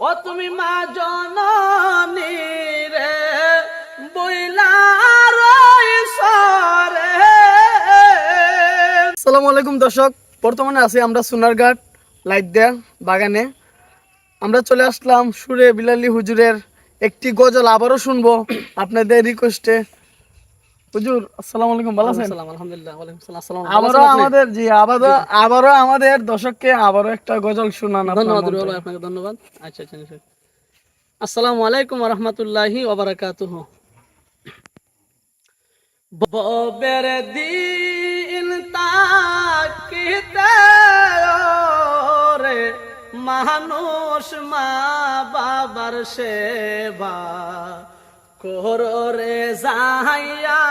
ও তুমি মা জননী রে, বইলা আসসালামু আলাইকুম দর্শক, বর্তমানে আছি আমরা সোনারঘাট লাইটদা বাগানে। আমরা চলে আসলাম সুরে বিলালি হুজুরের একটি গজল আবারও শুনব আপনাদের রিকোয়েস্টে হুজুর আসসালামু আলাইকুম ভালো আছেন? আলহামদুলিল্লাহ ওয়ালাইকুম আবারও আমাদের জি আবারও আবারও আমাদের দর্শককে আবারও একটা গজল শোনান ধন্যবাদ আপনাকে ধন্যবাদ। আচ্ছা আচ্ছা নিশ্চয়ই। আসসালামু আলাইকুম রহমতুল্লাহি ওবারাকাতুহ ববের দিন তাকিতে রে মানুষ মা বাবার সেবা কররে যাইয়া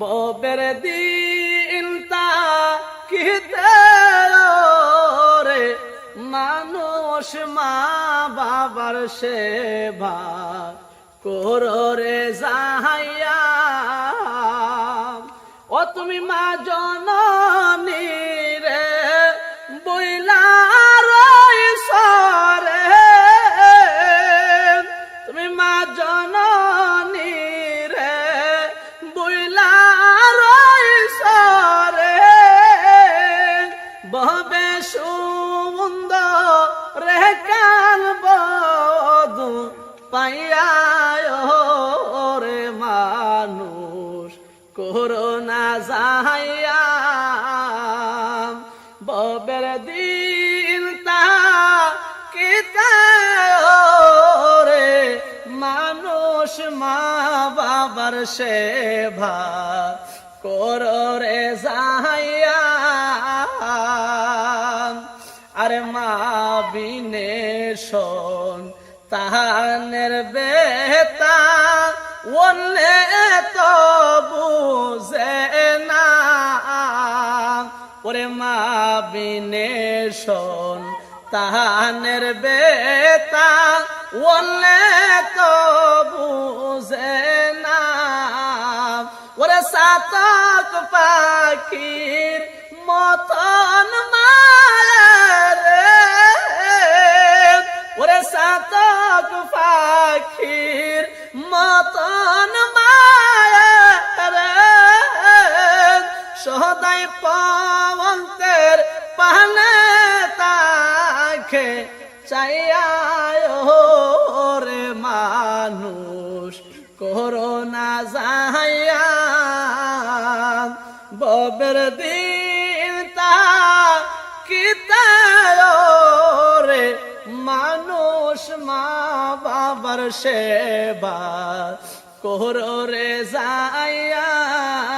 ববের দিন তাকিতে রে মানুষ মা বাবার সেবা। কররে যাইয়া ও তুমি মা জননী রে কাল বধু পাইয়া রে মানুষ, করোনা যাইয়া ববের দিন তা রে মানুষ, মা বাবার সেবা কররে যাইয়া বিনে শোন তাহানের বেতা ওলে তো বুঝে না। ওরে মা তাহানের বেতা ওলে তো বুঝে না। ওরে সাতক পাখির মতন মায়ের পবন্তের পানে তাকে চাইয়া রে মানুষ, করোনা যাইয়া ববের দিন তা কিতা রে মানুষ, মা বাবার সেবা কররে যাইয়া তুমি মা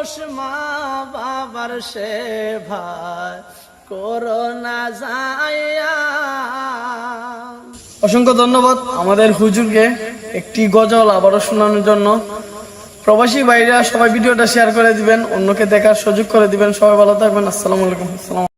মানুষ মা বাবার সে ভাই করোনা যাইয়া। অসংখ্য ধন্যবাদ আমাদের হুজুরকে একটি গজল আবারও শোনানোর জন্য। প্রবাসী ভাইরা, সবাই ভিডিওটা শেয়ার করে দিবেন, অন্যকে দেখার সুযোগ করে দিবেন। সবাই ভালো থাকবেন, আসসালামু আলাইকুম। আসসালাম